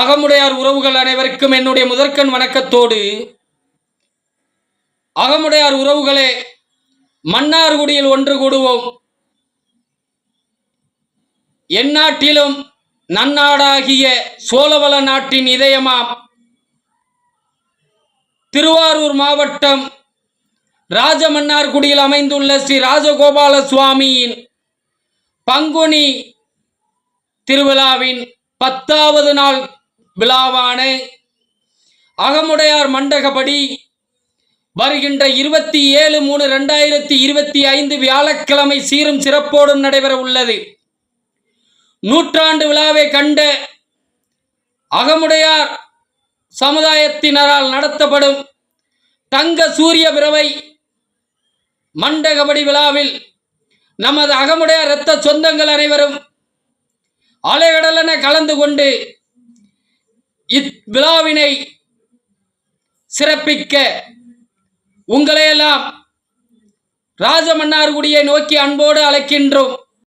அகமுடையார் உறவுகள் அனைவருக்கும் என்னுடைய முதற்கண் வணக்கத்தோடு அகமுடையார் உறவுகளே மன்னார்குடியில் ஒன்று கூடுவோம். எந்நாட்டிலும் நன்னாடாகிய சோழவள நாட்டின் இதயமாம். திருவாரூர் மாவட்டம் ராஜமன்னார்குடியில் அமைந்துள்ள ஸ்ரீ ராஜகோபால சுவாமியின் பங்குனி திருவிழாவின் பத்தாவது நாள் விழாவான அகமுடையார் மண்டகப்படி வருகின்ற இருபத்தி ஏழு மூணு ரெண்டாயிரத்தி இருபத்தி ஐந்து வியாழக்கிழமை சீரும் சிறப்போடும் நடைபெற உள்ளது. நூற்றாண்டு விழாவை கண்ட அகமுடையார் சமுதாயத்தினரால் நடத்தப்படும் தங்க சூரிய பிறவை மண்டகபடி விழாவில் நமது அகமுடையார் இரத்த சொந்தங்கள் அனைவரும் அலைகடலென கலந்து கொண்டு இவ்விழாவினை சிறப்பிக்க உங்களையெல்லாம் ராஜமன்னார்குடியை நோக்கி அன்போடு அழைக்கின்றோம்.